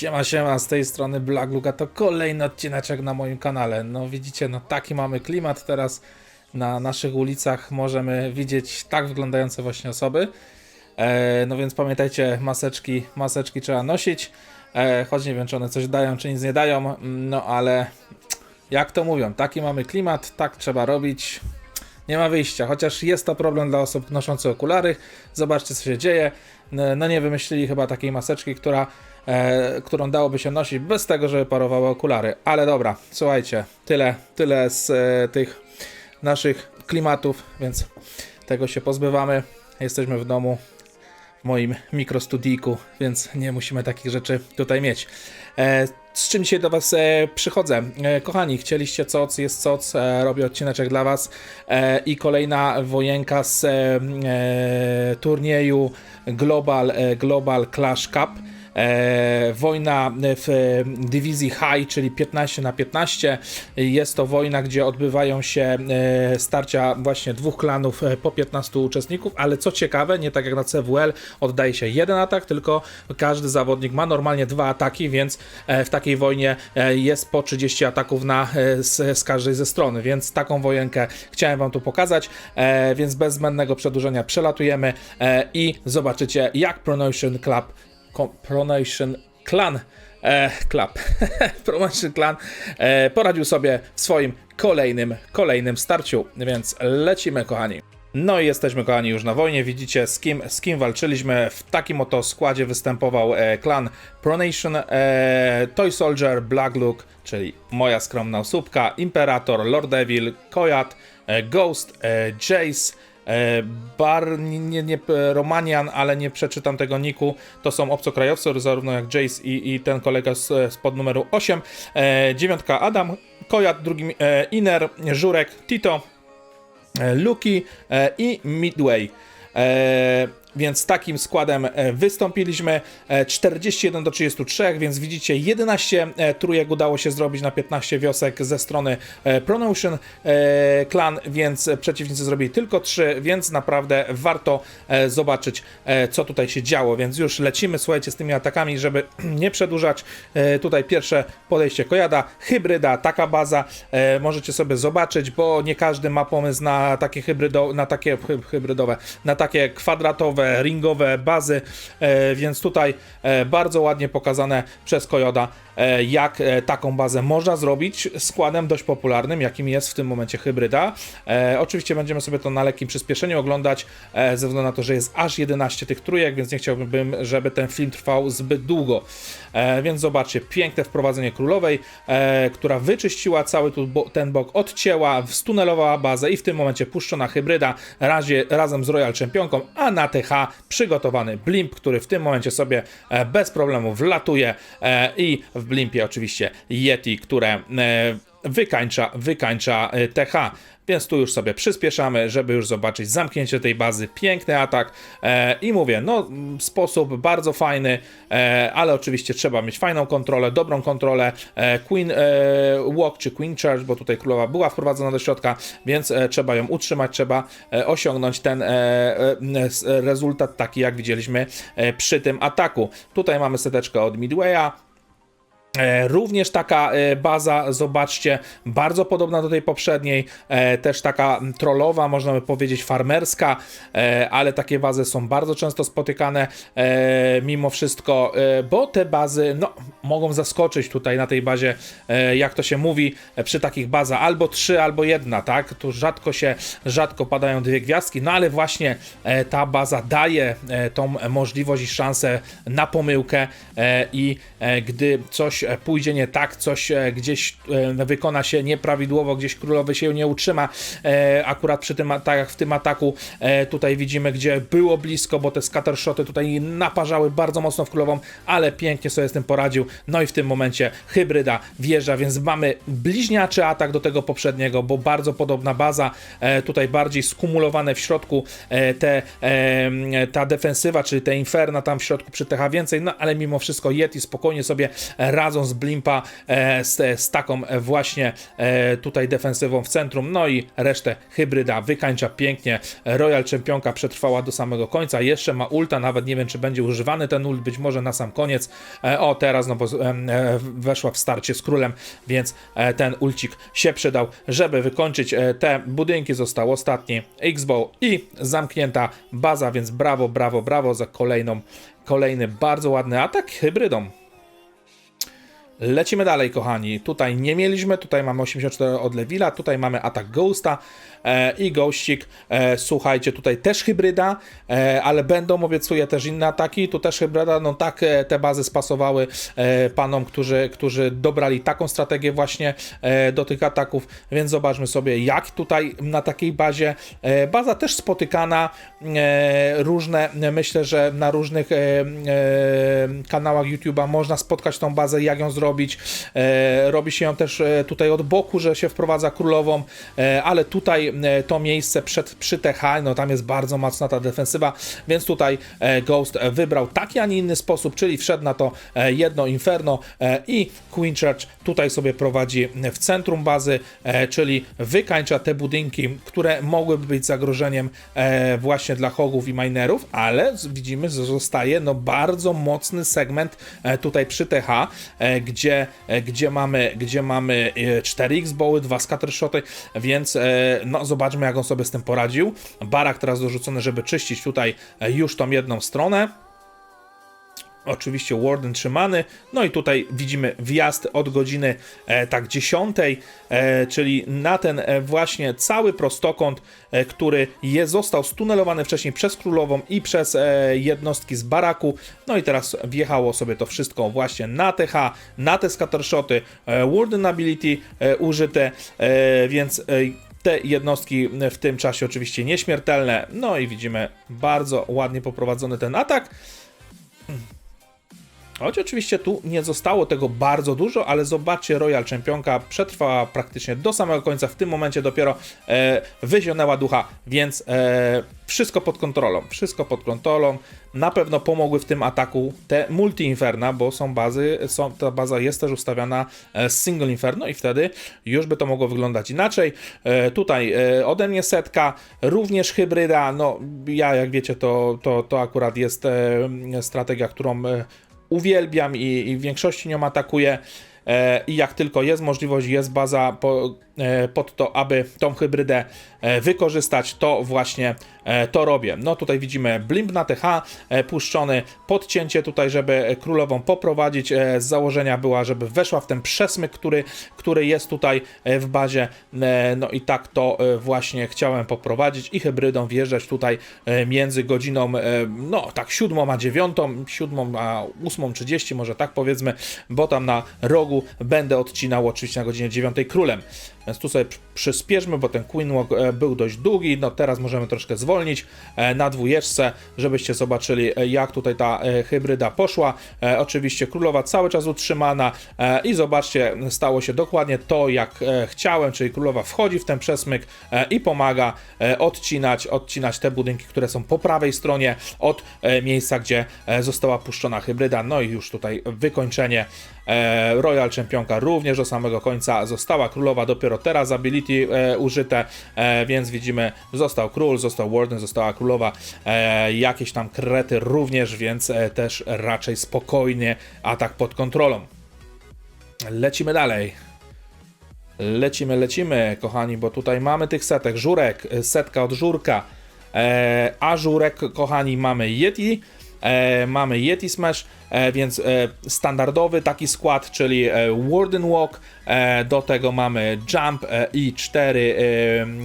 Siema, siema, z tej strony Black Luka, to kolejny odcineczek na moim kanale. No widzicie, no taki mamy klimat teraz na naszych ulicach, możemy widzieć tak wyglądające właśnie osoby. E, no więc pamiętajcie, maseczki, maseczki trzeba nosić, e, choć nie wiem, czy one coś dają, czy nic nie dają, no ale jak to mówią, taki mamy klimat, tak trzeba robić. Nie ma wyjścia, chociaż jest to problem dla osób noszących okulary. Zobaczcie, co się dzieje. N- No nie wymyślili chyba takiej maseczki, która, e, którą dałoby się nosić bez tego, żeby parowały okulary. Ale dobra, słuchajcie, tyle, tyle z e, tych naszych klimatów, więc tego się pozbywamy. Jesteśmy w domu, w moim mikrostudijku, więc nie musimy takich rzeczy tutaj mieć. E, z czym dzisiaj do Was e, przychodzę? E, kochani, chcieliście coc, jest coc, e, robię odcineczek dla Was e, i kolejna wojenka z e, e, turnieju Global, e, Global Clash Cup. E, wojna w dywizji High, czyli 15 na 15. Jest to wojna, gdzie odbywają się e, starcia właśnie dwóch klanów e, po 15 uczestników, ale co ciekawe, nie tak jak na CWL oddaje się jeden atak, tylko każdy zawodnik ma normalnie dwa ataki, więc e, w takiej wojnie jest po 30 ataków na, z, z każdej ze strony, więc taką wojenkę chciałem Wam tu pokazać, więc bez zbędnego przedłużenia przelatujemy i zobaczycie jak Promotion Club Pronation Clan e, Club Promotion Clan e, poradził sobie w swoim kolejnym, kolejnym starciu, więc lecimy kochani. No i jesteśmy kochani już na wojnie, widzicie z kim, z kim walczyliśmy. W takim oto składzie występował e, klan Pronation, e, Toy Soldier, Black Luke, czyli moja skromna osóbka, Imperator, Lord Devil, Koyat, e, Ghost, e, Jace, Bar, nie, nie, nie, Romanian, ale nie przeczytam tego niku. To są obcokrajowcy, zarówno jak Jace i, i ten kolega z, z pod numeru 8. E, dziewiątka Adam, Kojat, drugim e, Iner, Żurek, Tito, e, Luki e, i Midway. E, więc takim składem e, wystąpiliśmy. E, 41 do 33, więc widzicie 11 e, trójek udało się zrobić na 15 wiosek ze strony e, Promotion e, Clan, więc przeciwnicy zrobili tylko 3, więc naprawdę warto e, zobaczyć e, co tutaj się działo, więc już lecimy, słuchajcie, z tymi atakami, żeby nie przedłużać. E, tutaj pierwsze podejście Kojada, hybryda, taka baza, e, możecie sobie zobaczyć, bo nie każdy ma pomysł na takie hybrydo, na takie hy- hybrydowe, na takie kwadratowe, ringowe bazy, e, więc tutaj e, bardzo ładnie pokazane przez Kojoda, e, jak taką bazę można zrobić składem dość popularnym, jakim jest w tym momencie hybryda. Oczywiście będziemy sobie to na lekkim przyspieszeniu oglądać, ze względu na to, że jest aż 11 tych trójek, więc nie chciałbym, żeby ten film trwał zbyt długo. Więc zobaczcie, piękne wprowadzenie królowej, która wyczyściła cały ten bok, odcięła, stunelowała bazę i w tym momencie puszczona hybryda razie, razem z Royal Championką, a na Przygotowany Blimp, który w tym momencie sobie e, bez problemu wlatuje e, i w Blimpie oczywiście Yeti, które e, wykańcza, wykańcza e, TH. Więc tu już sobie przyspieszamy, żeby już zobaczyć zamknięcie tej bazy. Piękny atak e, i mówię, no sposób bardzo fajny, e, ale oczywiście trzeba mieć fajną kontrolę, dobrą kontrolę. E, Queen e, Walk czy Queen Charge, bo tutaj królowa była wprowadzona do środka, więc e, trzeba ją utrzymać, trzeba e, osiągnąć ten e, e, rezultat taki, jak widzieliśmy e, przy tym ataku. Tutaj mamy seteczkę od Midwaya. E, Również taka e, baza, zobaczcie, bardzo podobna do tej poprzedniej, e, też taka trollowa, można by powiedzieć farmerska, ale takie bazy są bardzo często spotykane mimo wszystko, bo te bazy no, mogą zaskoczyć tutaj na tej bazie, jak to się mówi, przy takich bazach albo trzy, albo jedna, tak? Tu rzadko się, rzadko padają dwie gwiazdki, no ale właśnie ta baza daje tą możliwość i szansę na pomyłkę i gdy coś e, pójdzie nie tak, coś e, gdzieś e, wykona się nieprawidłowo, gdzieś królowy się nie utrzyma, akurat przy tym atakach, w tym ataku tutaj widzimy, gdzie było blisko, bo te scattershoty tutaj naparzały bardzo mocno w królową, ale pięknie sobie z tym poradził, no i w tym momencie hybryda wjeżdża, więc mamy bliźniaczy atak do tego poprzedniego, bo bardzo podobna baza, tutaj bardziej skumulowane w środku te, ta defensywa, czyli te inferna tam w środku przy TH więcej, no ale mimo wszystko Yeti spokojnie sobie radzi bazą z Blimpa, e, z, z taką e, właśnie e, tutaj defensywą w centrum, no i resztę hybryda wykańcza pięknie. Royal Championka przetrwała do samego końca, jeszcze ma ulta, nawet nie wiem czy będzie używany ten ult, być może na sam koniec. E, o, teraz no bo e, e, weszła w starcie z królem, więc e, ten ulcik się przydał, żeby wykończyć e, te budynki. Został ostatni X-Bow i zamknięta baza, więc brawo, brawo, brawo za kolejną, kolejny bardzo ładny atak hybrydą. Lecimy dalej, kochani. Tutaj nie mieliśmy, tutaj mamy 84 od Levila, tutaj mamy atak Ghosta e, i Ghostik. E, słuchajcie, tutaj też hybryda, e, ale będą, obiecuję, też inne ataki. Tu też hybryda, no tak e, te bazy spasowały e, panom, którzy, którzy dobrali taką strategię właśnie e, do tych ataków, więc zobaczmy sobie, jak tutaj na takiej bazie. E, baza też spotykana, e, różne, myślę, że na różnych e, e, kanałach YouTube'a można spotkać tą bazę, jak ją zrobić. E, robi się ją też e, tutaj od boku, że się wprowadza królową, e, ale tutaj to miejsce przed, przy TH, no tam jest bardzo mocna ta defensywa, więc tutaj Ghost wybrał taki, a nie inny sposób, czyli wszedł na to jedno Inferno i Queen Church tutaj sobie prowadzi w centrum bazy, czyli wykańcza te budynki, które mogłyby być zagrożeniem właśnie dla hogów i minerów, ale widzimy, że zostaje no bardzo mocny segment tutaj przy TH, e, gdzie, e, gdzie mamy, gdzie mamy e, 4x boły, 2 scattershoty, więc e, no zobaczmy jak on sobie z tym poradził. Barak teraz dorzucony, żeby czyścić tutaj e, już tą jedną stronę. Oczywiście Warden trzymany. No i tutaj widzimy wjazd od godziny e, tak 10, e, czyli na ten e, właśnie cały prostokąt, e, który je, został stunelowany wcześniej przez królową i przez e, jednostki z baraku. No i teraz wjechało sobie to wszystko właśnie na TH, na te scattershoty, e, Warden ability e, użyte, e, więc e, te jednostki w tym czasie oczywiście nieśmiertelne. No i widzimy bardzo ładnie poprowadzony ten atak. Choć oczywiście tu nie zostało tego bardzo dużo, ale zobaczcie, Royal Championka przetrwała praktycznie do samego końca. W tym momencie dopiero e, wyzionęła ducha, więc e, wszystko pod kontrolą. Wszystko pod kontrolą. Na pewno pomogły w tym ataku te multi-inferna, bo są bazy, są, ta baza jest też ustawiana e, z single inferno i wtedy już by to mogło wyglądać inaczej. E, tutaj e, ode mnie setka, również hybryda. No, ja jak wiecie, to, to, to akurat jest e, strategia, którą e, uwielbiam i, i w większości nią atakuję. E, I jak tylko jest możliwość, jest baza po, e, pod to, aby tą hybrydę wykorzystać, to właśnie e, to robię. No tutaj widzimy blimp na TH e, puszczony, podcięcie tutaj, żeby królową poprowadzić. E, z założenia była, żeby weszła w ten przesmyk, który, który jest tutaj e, w bazie. E, no i tak to e, właśnie chciałem poprowadzić i hybrydą wjeżdżać tutaj e, między godziną, e, no tak siódmą a dziewiątą, siódmą a ósmą trzydzieści, może tak powiedzmy, bo tam na rogu będę odcinał oczywiście na godzinie dziewiątej królem. Więc tu sobie przy- przyspieszmy, bo ten Queen Walk e, był dość długi. No teraz możemy troszkę zwolnić e, na dwójeczce, żebyście zobaczyli e, jak tutaj ta hybryda poszła. Oczywiście królowa cały czas utrzymana i zobaczcie, stało się dokładnie to jak chciałem, czyli królowa wchodzi w ten przesmyk i pomaga odcinać, odcinać te budynki, które są po prawej stronie od miejsca, gdzie została puszczona hybryda. No i już tutaj wykończenie Royal Championka również do samego końca została królowa dopiero teraz ability e, użyte, e, więc widzimy został król, został Warden, została królowa, e, jakieś tam krety również, więc e, też raczej spokojnie atak pod kontrolą. Lecimy dalej. Lecimy, lecimy, kochani, bo tutaj mamy tych setek. Żurek, e, setka od żurka. E, a żurek, kochani, mamy Yeti. E, mamy Yeti Smash, e, więc e, standardowy taki skład, czyli e, Warden Walk. E, do tego mamy Jump e, i cztery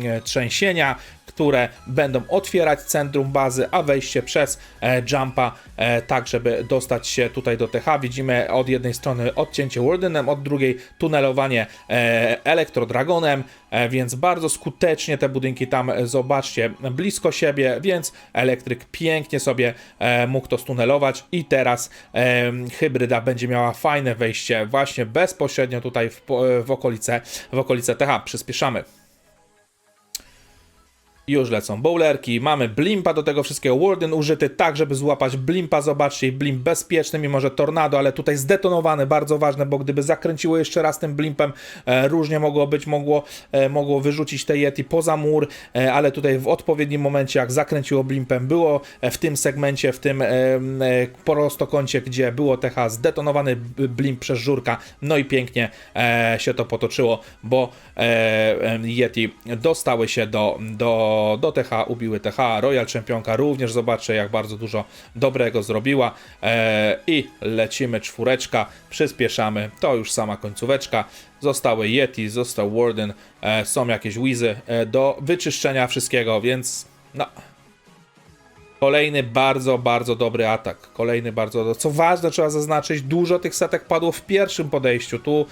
e, trzęsienia, które będą otwierać centrum bazy, a wejście przez e, jumpa, e, tak żeby dostać się tutaj do TH. Widzimy od jednej strony odcięcie Wardenem, od drugiej tunelowanie e, Elektrodragonem, więc bardzo skutecznie te budynki tam zobaczcie blisko siebie, więc elektryk pięknie sobie mógł to stunelować i teraz hybryda będzie miała fajne wejście właśnie bezpośrednio tutaj w, w okolice, w okolice TH. Przyspieszamy. Już lecą bowlerki, mamy blimpa do tego wszystkiego, Warden użyty tak, żeby złapać blimpa, zobaczcie, blimp bezpieczny, mimo że tornado, ale tutaj zdetonowany, bardzo ważne, bo gdyby zakręciło jeszcze raz tym blimpem, e, różnie mogło być, mogło, e, mogło wyrzucić te Yeti poza mur, e, ale tutaj w odpowiednim momencie, jak zakręciło blimpem, było e, w tym segmencie, w tym e, e, prostokącie, gdzie było TH zdetonowany blimp przez żurka, no i pięknie e, się to potoczyło, bo e, e, Yeti dostały się do, do, do TH, ubiły TH, Royal Championka również, zobaczcie jak bardzo dużo dobrego zrobiła e, i lecimy czwóreczka, przyspieszamy, to już sama końcóweczka, zostały Yeti, został Warden, e, są jakieś Wizy e, do wyczyszczenia wszystkiego, więc no... Kolejny bardzo, bardzo dobry atak. Kolejny bardzo. Co ważne, trzeba zaznaczyć, dużo tych setek padło w pierwszym podejściu. Tu,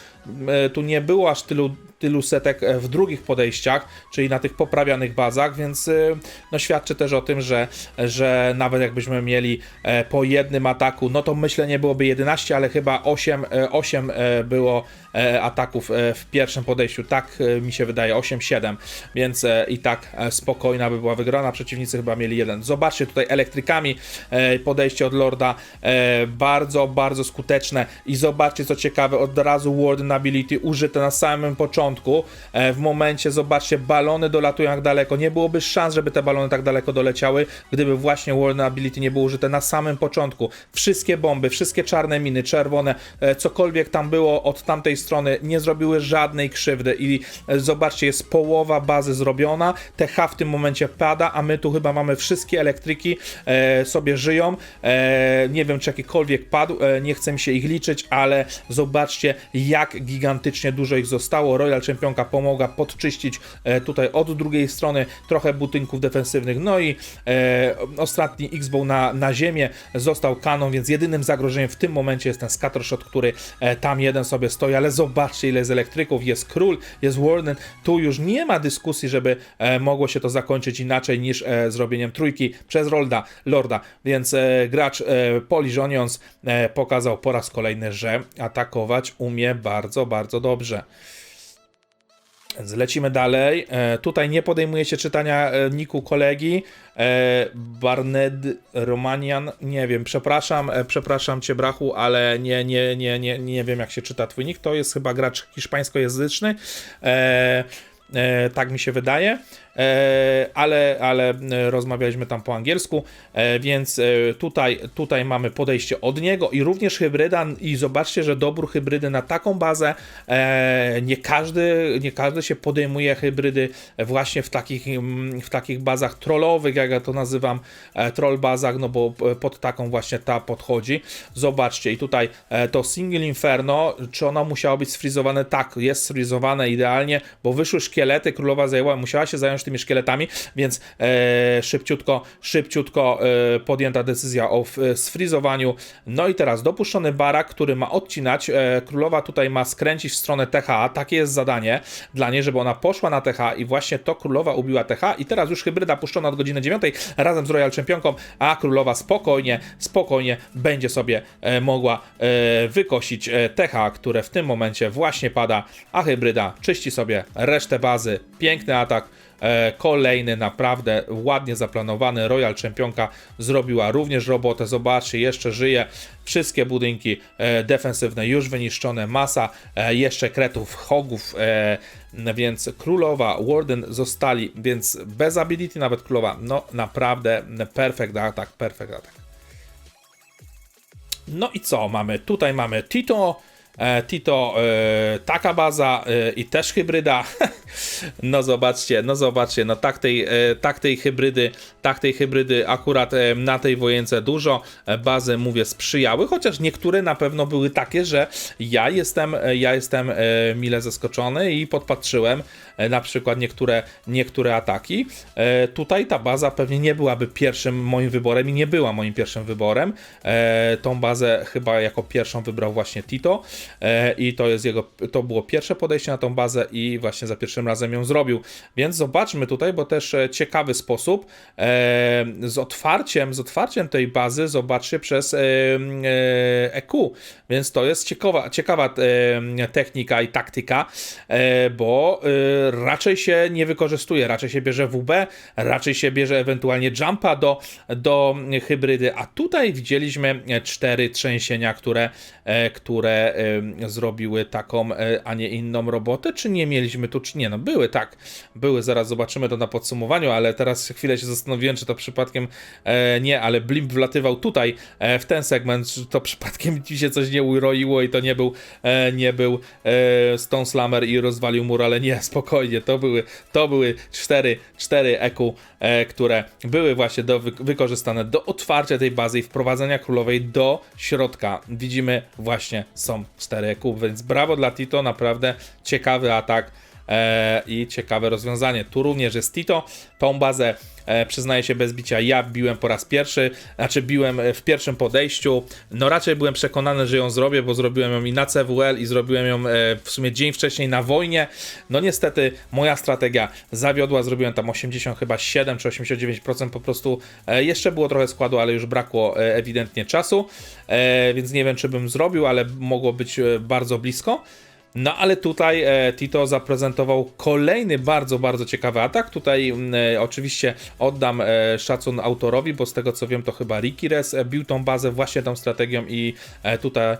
e, tu nie było aż tylu, tylu setek e, w drugich podejściach, czyli na tych poprawianych bazach, więc e, no, świadczy też o tym, że, że nawet jakbyśmy mieli e, po jednym ataku, no to myślę nie byłoby 11, ale chyba 8, e, 8 e, było ataków w pierwszym podejściu. Tak mi się wydaje, 8-7, więc i tak spokojna by była wygrana. Przeciwnicy chyba mieli jeden. Zobaczcie tutaj elektrykami podejście od Lorda bardzo, bardzo skuteczne i zobaczcie co ciekawe, od razu Warden Ability użyte na samym początku. E, w momencie, zobaczcie, balony dolatują jak daleko. Nie byłoby szans, żeby te balony tak daleko doleciały, gdyby właśnie Warden Ability nie było użyte na samym początku. Wszystkie bomby, wszystkie czarne miny, czerwone, e, cokolwiek tam było od tamtej strony, nie zrobiły żadnej krzywdy i e, zobaczcie, jest połowa bazy zrobiona, TH w tym momencie pada, a my tu chyba mamy wszystkie elektryki sobie żyją. Nie wiem, czy jakikolwiek padł, nie chcę mi się ich liczyć, ale zobaczcie, jak gigantycznie dużo ich zostało. Royal Championka pomogła podczyścić e, tutaj od drugiej strony trochę budynków defensywnych. No i e, ostatni X-Bow na, na ziemię został kanon, więc jedynym zagrożeniem w tym momencie jest ten scattershot, który e, tam jeden sobie stoi, ale zobaczcie, ile jest elektryków. Jest król, jest Warden. Tu już nie ma dyskusji, żeby mogło się to zakończyć inaczej niż zrobieniem trójki przez Rolda, Lorda, więc gracz e, pokazał po raz kolejny, że atakować umie bardzo, bardzo dobrze. Więc lecimy dalej. E, tutaj nie podejmuje się czytania e, niku kolegi. E, Barned Romanian, nie wiem, przepraszam, e, przepraszam cię brachu, ale nie, nie, nie, nie, nie wiem jak się czyta twój nick. To jest chyba gracz hiszpańskojęzyczny. E, E, tak mi się wydaje, ale, ale e, rozmawialiśmy tam po angielsku, e, więc e, tutaj, tutaj mamy podejście od niego i również hybryda i zobaczcie, że dobór hybrydy na taką bazę, e, nie każdy, nie każdy się podejmuje hybrydy właśnie w takich, mm, w takich bazach trollowych, jak ja to nazywam, e, troll bazach, no bo e, pod taką właśnie ta podchodzi. Zobaczcie i tutaj e, to Single Inferno, czy ono musiało być sfrizowane? Tak, jest sfrizowane idealnie, bo wyszły szkielety, królowa zajęła, musiała się zająć tymi szkieletami, więc e, szybciutko, szybciutko e, podjęta decyzja o sfrizowaniu. No i teraz dopuszczony barak, który ma odcinać, e, królowa tutaj ma skręcić w stronę TH, takie jest zadanie dla niej, żeby ona poszła na TH i właśnie to królowa ubiła TH i teraz już hybryda puszczona od godziny 9 razem z Royal Championką, a królowa spokojnie, spokojnie będzie sobie e, mogła e, wykosić e, TH, które w tym momencie właśnie pada, a hybryda czyści sobie resztę bazy. Piękny atak. E, Kolejny naprawdę ładnie zaplanowany Royal Championka zrobiła również robotę. Zobaczcie, jeszcze żyje. Wszystkie budynki e, defensywne już wyniszczone, masa e, jeszcze kretów, hogów, więc królowa, Warden zostali, więc bez ability nawet królowa, no naprawdę perfect atak, perfect atak. No i co mamy? Tutaj mamy Tito. E, Tito, e, taka baza e, i też hybryda. No zobaczcie, no zobaczcie, no tak tej, tak tej hybrydy, tak tej hybrydy akurat na tej wojence dużo bazy, mówię, sprzyjały, chociaż niektóre na pewno były takie, że ja jestem, ja jestem mile zaskoczony i podpatrzyłem na przykład niektóre, niektóre ataki. Tutaj ta baza pewnie nie byłaby pierwszym moim wyborem i nie była moim pierwszym wyborem. Tą bazę chyba jako pierwszą wybrał właśnie Tito. E, i to jest jego, to było pierwsze podejście na tą bazę i właśnie za pierwszym razem ją zrobił. Więc zobaczmy tutaj, bo też e, ciekawy sposób. E, z otwarciem, z otwarciem tej bazy zobaczcie przez EQ, więc to jest ciekawa, ciekawa technika i taktyka, bo raczej się nie wykorzystuje, raczej się bierze WB, raczej się bierze ewentualnie jumpa do, do hybrydy, a tutaj widzieliśmy cztery trzęsienia, które, które zrobiły taką, e, a nie inną robotę, czy nie mieliśmy tu, czy nie, no były, tak, były, zaraz zobaczymy to na podsumowaniu, ale teraz chwilę się zastanowiłem, czy to przypadkiem e, nie, ale Blimp wlatywał tutaj e, w ten segment, czy to przypadkiem ci się coś nie uroiło i to nie był, e, nie był e, Stone Slammer i rozwalił mur, ale nie, spokojnie, to były, to były cztery, cztery EQ, e, które były właśnie do, wy, wykorzystane do otwarcia tej bazy i wprowadzenia królowej do środka. Widzimy właśnie są cztery EQ, więc brawo dla Tito, naprawdę ciekawy atak e, i ciekawe rozwiązanie. Tu również jest Tito. Tą bazę e, przyznaję się bez bicia, ja biłem po raz pierwszy, znaczy biłem e, w pierwszym podejściu. No raczej byłem przekonany, że ją zrobię, bo zrobiłem ją i na CWL i zrobiłem ją e, w sumie dzień wcześniej na wojnie. No niestety moja strategia zawiodła, zrobiłem tam 80 chyba 7 czy 89% po prostu. E, jeszcze było trochę składu, ale już brakło e, ewidentnie czasu, e, więc nie wiem czy bym zrobił, ale mogło być e, bardzo blisko. No ale tutaj e, Tito zaprezentował kolejny bardzo, bardzo ciekawy atak. Tutaj e, oczywiście oddam e, szacun autorowi, bo z tego co wiem to chyba Ricky Res bił tą bazę właśnie tą strategią i tutaj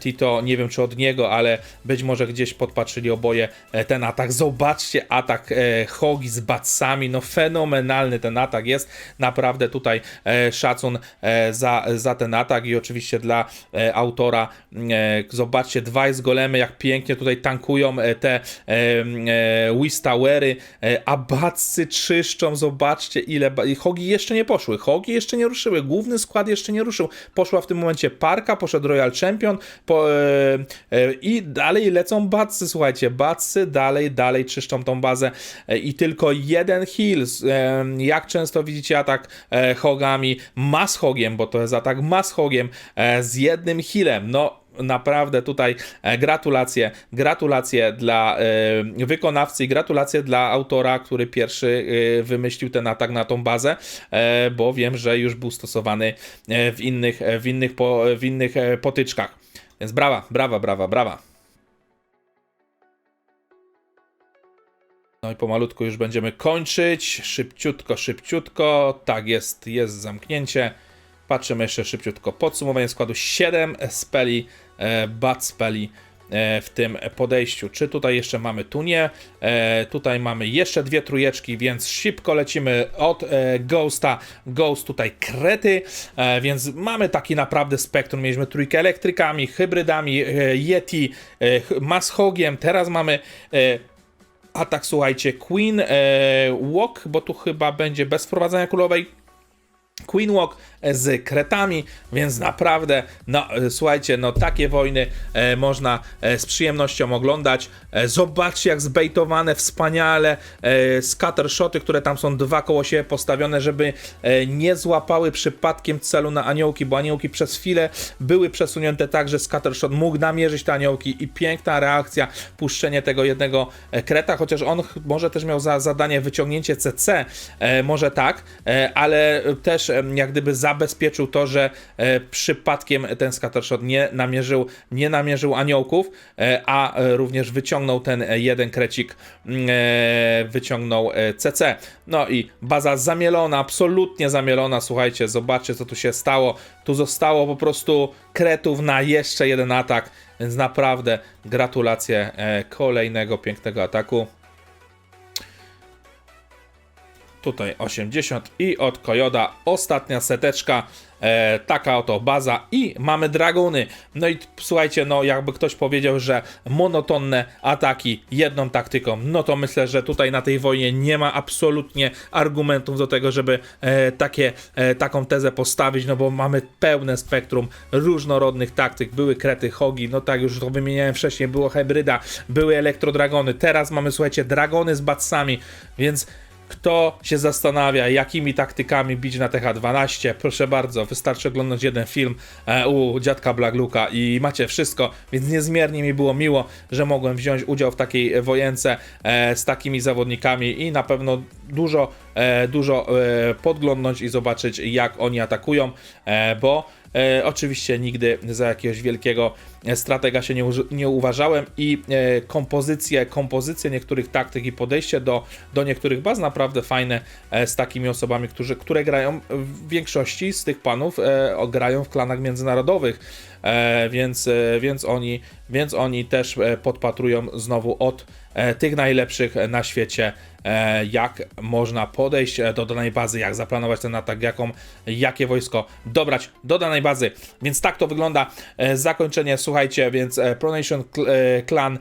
Tito, nie wiem czy od niego, ale być może gdzieś podpatrzyli oboje ten atak. Zobaczcie atak Hogi z batsami, no fenomenalny ten atak jest. Naprawdę tutaj szacun za, za ten atak i oczywiście dla autora. Zobaczcie, dwa jest golemy, jak pięknie tutaj tankują e, te e, e, Wiz Towery, e, a batsy czyszczą, zobaczcie ile, Hogi jeszcze nie poszły, Hogi jeszcze nie ruszyły, główny skład jeszcze nie ruszył, poszła w tym momencie Parka, poszedł Royal Champion po, i dalej lecą batsy, słuchajcie, batsy dalej, dalej czyszczą tą bazę. I tylko jeden heal, jak często widzicie atak Hogami, mass Hogiem, bo to jest atak mass Hogiem e, z jednym healem, no naprawdę tutaj e, gratulacje, gratulacje dla e, wykonawcy i gratulacje dla autora, który pierwszy e, wymyślił ten atak na tą bazę, bo wiem, że już był stosowany w innych, w innych, po, w innych potyczkach. Więc brawa, brawa, brawa, brawa. No i pomalutku już będziemy kończyć. Szybciutko, szybciutko. Tak jest, jest zamknięcie. Patrzymy jeszcze szybciutko. Podsumowanie składu 7 speli, e, bad speli e, w tym podejściu. Czy tutaj jeszcze mamy? Tu nie. E, tutaj mamy jeszcze dwie trójeczki, więc szybko lecimy od e, Ghosta. Ghost tutaj krety, e, więc mamy taki naprawdę spektrum. Mieliśmy trójkę elektrykami, hybrydami, e, Yeti, e, Masshogiem. Teraz mamy e, atak, słuchajcie, Queen e, Walk, bo tu chyba będzie bez wprowadzania królowej. Queen Walk z kretami, więc naprawdę, no e, słuchajcie, no takie wojny e, można e, z przyjemnością oglądać. E, zobaczcie jak zbejtowane wspaniale e, scattershoty, które tam są dwa koło siebie postawione, żeby e, nie złapały przypadkiem celu na aniołki, bo aniołki przez chwilę były przesunięte tak, że scattershot mógł namierzyć te aniołki i piękna reakcja, puszczenie tego jednego e, kreta, chociaż on może też miał za zadanie wyciągnięcie CC, e, może tak, e, ale też e, jak gdyby zabezpieczył to, że e, przypadkiem ten scattershot nie namierzył, nie namierzył aniołków, e, a e, również wyciągnął ten jeden krecik, mm, wyciągnął CC. No i baza zamielona, absolutnie zamielona, słuchajcie, zobaczcie co tu się stało. Tu zostało po prostu kretów na jeszcze jeden atak, więc naprawdę gratulacje kolejnego pięknego ataku. Tutaj 80 i od Kojoda ostatnia seteczka. E, taka oto baza i mamy dragony. No i słuchajcie, no jakby ktoś powiedział, że monotonne ataki jedną taktyką, no to myślę, że tutaj na tej wojnie nie ma absolutnie argumentów do tego, żeby e, takie, e, taką tezę postawić, no bo mamy pełne spektrum różnorodnych taktyk. Były krety, hogi, no tak już to wymieniałem wcześniej, było hybryda, były elektrodragony, teraz mamy słuchajcie, dragony z batsami, więc Kto się zastanawia, jakimi taktykami bić na TH12, proszę bardzo, wystarczy oglądać jeden film e, u dziadka Black Luka i macie wszystko, więc niezmiernie mi było miło, że mogłem wziąć udział w takiej wojence e, z takimi zawodnikami i na pewno dużo, e, dużo podglądnąć i zobaczyć, jak oni atakują, bo E, oczywiście nigdy za jakiegoś wielkiego e, stratega się nie, nie uważałem i e, kompozycje, kompozycje niektórych taktyk i podejście do, do niektórych baz naprawdę fajne e, z takimi osobami, którzy, które grają w większości z tych panów e, grają w klanach międzynarodowych, e, więc, e, więc, oni, więc oni też e, podpatrują znowu od e, tych najlepszych na świecie, jak można podejść e, do danej bazy, jak zaplanować ten atak, jaką, jakie wojsko dobrać do danej bazy. Więc tak to wygląda. E, Zakończenie, słuchajcie, więc e, Pronation Cl- e, Clan e,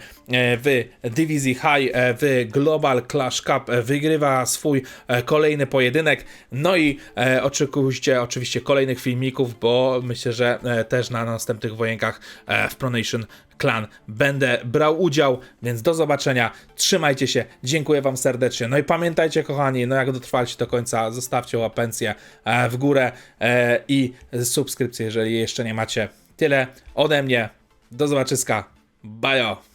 w dywizji High, e, w Global Clash Cup e, wygrywa swój e, kolejny pojedynek. No i e, oczekujcie oczywiście kolejnych filmików, bo myślę, że e, też na następnych wojenkach e, w Pronation Clan będę brał udział, więc do zobaczenia. Trzymajcie się, dziękuję Wam serdecznie. No i pamiętajcie, kochani, no jak dotrwaliście do końca, zostawcie łapencję e, w górę e, i subskrypcję, jeżeli jeszcze nie macie. Tyle ode mnie. Do zobaczyska. Bajo.